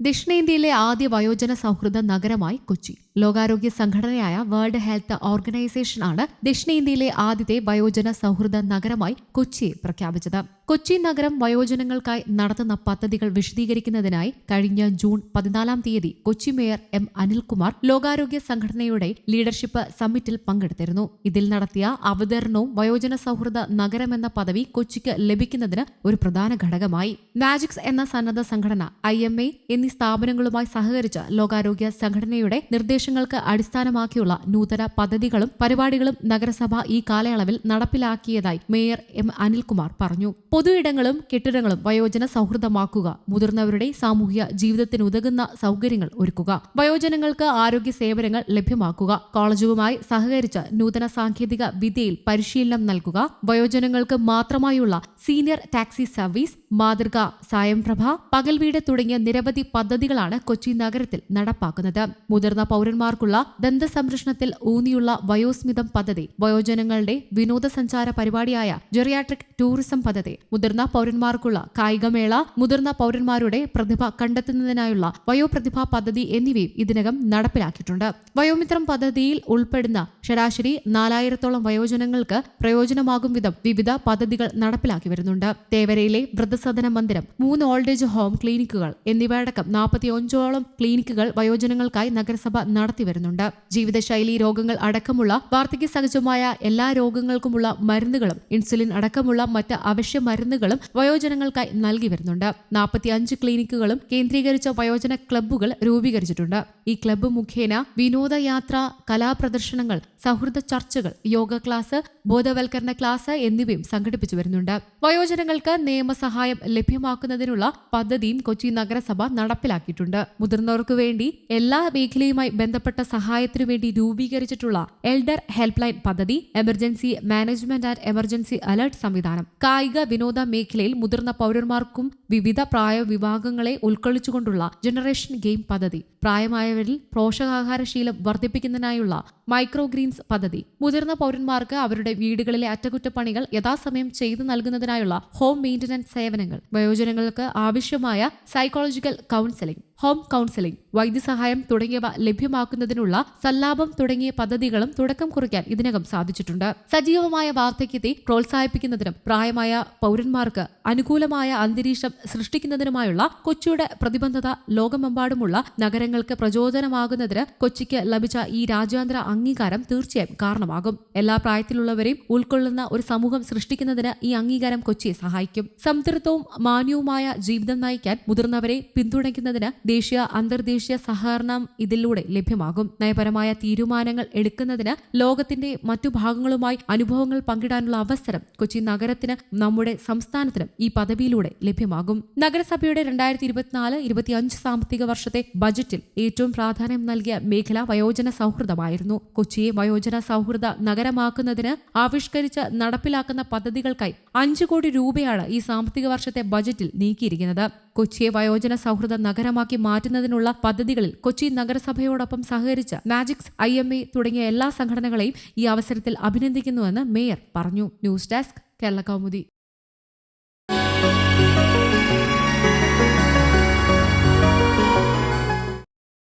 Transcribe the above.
ദക്ഷിണേന്ത്യയിലെ ആദ്യ വയോജന സൗഹൃദ നഗരമായി കൊച്ചി. ലോകാരോഗ്യ സംഘടനയായ വേൾഡ് ഹെൽത്ത് ഓർഗനൈസേഷൻ ആണ് ദക്ഷിണേന്ത്യയിലെ ആദ്യത്തെ വയോജന സൗഹൃദ നഗരമായി കൊച്ചിയെ പ്രഖ്യാപിച്ചത്. കൊച്ചി നഗരം വയോജനങ്ങൾക്കായി നടത്തുന്ന പദ്ധതികൾ വിശദീകരിക്കുന്നതിനായി കഴിഞ്ഞ ജൂൺ പതിനാലാം തീയതി കൊച്ചി മേയർ എം അനിൽകുമാർ ലോകാരോഗ്യ സംഘടനയുടെ ലീഡർഷിപ്പ് സമ്മിറ്റിൽ പങ്കെടുത്തിരുന്നു. ഇതിൽ നടത്തിയ അവതരണവും വയോജന സൗഹൃദ നഗരമെന്ന പദവി കൊച്ചിക്ക് ലഭിക്കുന്നതിന് ഒരു പ്രധാന ഘടകമായി. മാജിക്സ് എന്ന സന്നദ്ധ സംഘടന ഐ എന്നീ സ്ഥാപനങ്ങളുമായി സഹകരിച്ച് ലോകാരോഗ്യ സംഘടനയുടെ നിർദ്ദേശങ്ങൾക്ക് അടിസ്ഥാനമാക്കിയുള്ള നൂതന പദ്ധതികളും പരിപാടികളും നഗരസഭ ഈ കാലയളവിൽ നടപ്പിലാക്കിയതായി മേയർ എം അനിൽകുമാർ പറഞ്ഞു. പൊതു ഇടങ്ങളും കെട്ടിടങ്ങളും വയോജന സൗഹൃദമാക്കുക മുതിർന്നവരുടെ സാമൂഹ്യ ജീവിതത്തിനുതകുന്ന സൗകര്യങ്ങൾ ഒരുക്കുക വയോജനങ്ങൾക്ക് ആരോഗ്യ സേവനങ്ങൾ ലഭ്യമാക്കുക കോളേജുമായി സഹകരിച്ച് നൂതന സാങ്കേതിക വിദ്യയിൽ പരിശീലനം നൽകുക വയോജനങ്ങൾക്ക് മാത്രമായുള്ള സീനിയർ ടാക്സി സർവീസ് മാതൃക സായംപ്രഭ പകൽവീട് തുടങ്ങിയ നിരവധി പദ്ധതികളാണ് കൊച്ചി നഗരത്തിൽ നടപ്പാക്കുന്നത്. മുതിർന്ന പൗരന്മാർക്കുള്ള ദന്ത സംരക്ഷണത്തിൽ ഊന്നിയുള്ള വയോസ്മിതം പദ്ധതി വയോജനങ്ങളുടെ വിനോദസഞ്ചാര പരിപാടിയായ ജെറിയാട്രിക് ടൂറിസം പദ്ധതി മുതിർന്ന പൗരന്മാർക്കുള്ള കായികമേള മുതിർന്ന പൗരന്മാരുടെ പ്രതിഭ കണ്ടെത്തുന്നതിനായുള്ള വയോപ്രതിഭാ പദ്ധതി എന്നിവയും ഇതിനകം നടപ്പിലാക്കിയിട്ടുണ്ട്. വയോമിത്രം പദ്ധതിയിൽ ഉൾപ്പെടുന്ന ശരാശരി നാലായിരത്തോളം വയോജനങ്ങൾക്ക് പ്രയോജനമാകും വിധം വിവിധ പദ്ധതികൾ നടപ്പിലാക്കി വരുന്നുണ്ട്. തേവരയിലെ വൃദ്ധസദന മന്ദിരം മൂന്ന് ഓൾഡ് ഏജ് ഹോം ക്ലിനിക്കുകൾ എന്നിവയടക്കം നാൽപ്പത്തിയഞ്ചോളം ക്ലിനിക്കുകൾ വയോജനങ്ങൾക്കായി നഗരസഭ നടത്തി വരുന്നുണ്ട് ജീവിതശൈലി രോഗങ്ങൾ അടക്കമുള്ള വാർദ്ധക്യ സഹജമായ എല്ലാ രോഗങ്ങൾക്കുമുള്ള മരുന്നുകളും ഇൻസുലിൻ അടക്കമുള്ള മറ്റ് അവശ്യ മരുന്നുകളും വയോജനങ്ങൾക്കായി നൽകി വരുന്നുണ്ട് നാൽപ്പത്തിയഞ്ച് ക്ലിനിക്കുകളും കേന്ദ്രീകരിച്ച വയോജന ക്ലബ്ബുകൾ രൂപീകരിച്ചിട്ടുണ്ട്. ഈ ക്ലബ്ബ് മുഖേന വിനോദയാത്ര കലാപ്രദർശനങ്ങൾ സൗഹൃദ ചർച്ചകൾ യോഗ ക്ലാസ് ബോധവൽക്കരണ ക്ലാസ് എന്നിവയും സംഘടിപ്പിച്ചു വരുന്നുണ്ട്. വയോജനങ്ങൾക്ക് നിയമസഹായം ലഭ്യമാക്കുന്നതിനുള്ള പദ്ധതിയും കൊച്ചി നഗരസഭ നടപ്പിലാക്കിയിട്ടുണ്ട്. മുതിർന്നവർക്ക് വേണ്ടി എല്ലാ മേഖലയുമായി ബന്ധപ്പെട്ട സഹായത്തിനു വേണ്ടി രൂപീകരിച്ചിട്ടുള്ള എൽഡർ ഹെൽപ്പ് ലൈൻ പദ്ധതി emergency management and emergency alert സംവിധാനം. കായിക വിനോദ മേഖലയിൽ മുതിർന്ന പൗരന്മാർക്കും വിവിധ പ്രായ വിഭാഗങ്ങളെ ഉൾക്കൊള്ളിച്ചുകൊണ്ടുള്ള ജനറേഷൻ ഗെയിം പദ്ധതി. പ്രായമായവരിൽ പോഷകാഹാരശീലം വർദ്ധിപ്പിക്കുന്നതിനായുള്ള മൈക്രോ ഗ്രീൻസ് പദ്ധതി. മുതിർന്ന പൗരന്മാർക്ക് അവരുടെ വീടുകളിലെ അറ്റകുറ്റപ്പണികൾ യഥാസമയം ചെയ്തു നൽകുന്നതിനായുള്ള ഹോം മെയിന്റനൻസ് സേവനങ്ങൾ. വയോജനങ്ങൾക്ക് ആവശ്യമായ സൈക്കോളജിക്കൽ കൗൺസിലിംഗ്. ഹോം കൗൺസിലിംഗ് വൈദ്യസഹായം തുടങ്ങിയവ ലഭ്യമാക്കുന്നതിനുള്ള സല്ലാപം തുടങ്ങിയ പദ്ധതികളും തുടക്കം കുറിക്കാൻ ഇതിനകം സാധിച്ചിട്ടുണ്ട്. സജീവമായ വാർദ്ധക്യത്തെ പ്രോത്സാഹിപ്പിക്കുന്നതിനും പ്രായമായ പൗരന്മാർക്ക് അനുകൂലമായ അന്തരീക്ഷം സൃഷ്ടിക്കുന്നതിനുമായുള്ള കൊച്ചിയുടെ പ്രതിബദ്ധത ലോകമെമ്പാടുമുള്ള നഗരങ്ങൾക്ക് പ്രചോദനമാകുന്നതിന് കൊച്ചിക്ക് ലഭിച്ച ഈ രാജ്യാന്തര അംഗീകാരം തീർച്ചയായും കാരണമാകും. എല്ലാ പ്രായത്തിലുള്ളവരെയും ഉൾക്കൊള്ളുന്ന ഒരു സമൂഹം സൃഷ്ടിക്കുന്നതിന് ഈ അംഗീകാരം കൊച്ചിയെ സഹായിക്കും. സംതൃപ്തവും മാന്യവുമായ ജീവിതം നയിക്കാൻ മുതിർന്നവരെ പിന്തുണയ്ക്കുന്നതിന് ദേശീയ അന്തർദേശീയ സഹകരണം ഇതിലൂടെ ലഭ്യമാകും. നയപരമായ തീരുമാനങ്ങൾ എടുക്കുന്നതിന് ലോകത്തിന്റെ മറ്റു ഭാഗങ്ങളുമായി അനുഭവങ്ങൾ പങ്കിടാനുള്ള അവസരം കൊച്ചി നഗരത്തിന് നമ്മുടെ സംസ്ഥാനത്തിനും ഈ പദവിയിലൂടെ ലഭ്യമാകും. നഗരസഭയുടെ രണ്ടായിരത്തി ഇരുപത്തിനാല് ഇരുപത്തിയഞ്ച് സാമ്പത്തിക വർഷത്തെ ബജറ്റിൽ ഏറ്റവും പ്രാധാന്യം നൽകിയ മേഖല വയോജന സൗഹൃദമായിരുന്നു. കൊച്ചിയെ വയോജന സൗഹൃദ നഗരമാക്കുന്നതിന് ആവിഷ്കരിച്ച് നടപ്പിലാക്കുന്ന പദ്ധതികൾക്കായി അഞ്ചു കോടി രൂപയാണ് ഈ സാമ്പത്തിക വർഷത്തെ ബജറ്റിൽ നീക്കിയിരിക്കുന്നത്. കൊച്ചിയെ വയോജന സൗഹൃദ നഗരമാക്കി മാറ്റുന്നതിനുള്ള പദ്ധതികളിൽ കൊച്ചി നഗരസഭയോടൊപ്പം സഹകരിച്ച് മാജിക്സ് ഐ എം എ തുടങ്ങിയ എല്ലാ സംഘടനകളെയും ഈ അവസരത്തിൽ അഭിനന്ദിക്കുന്നുവെന്ന് മേയർ പറഞ്ഞു. News desk Kerala Kaumudi.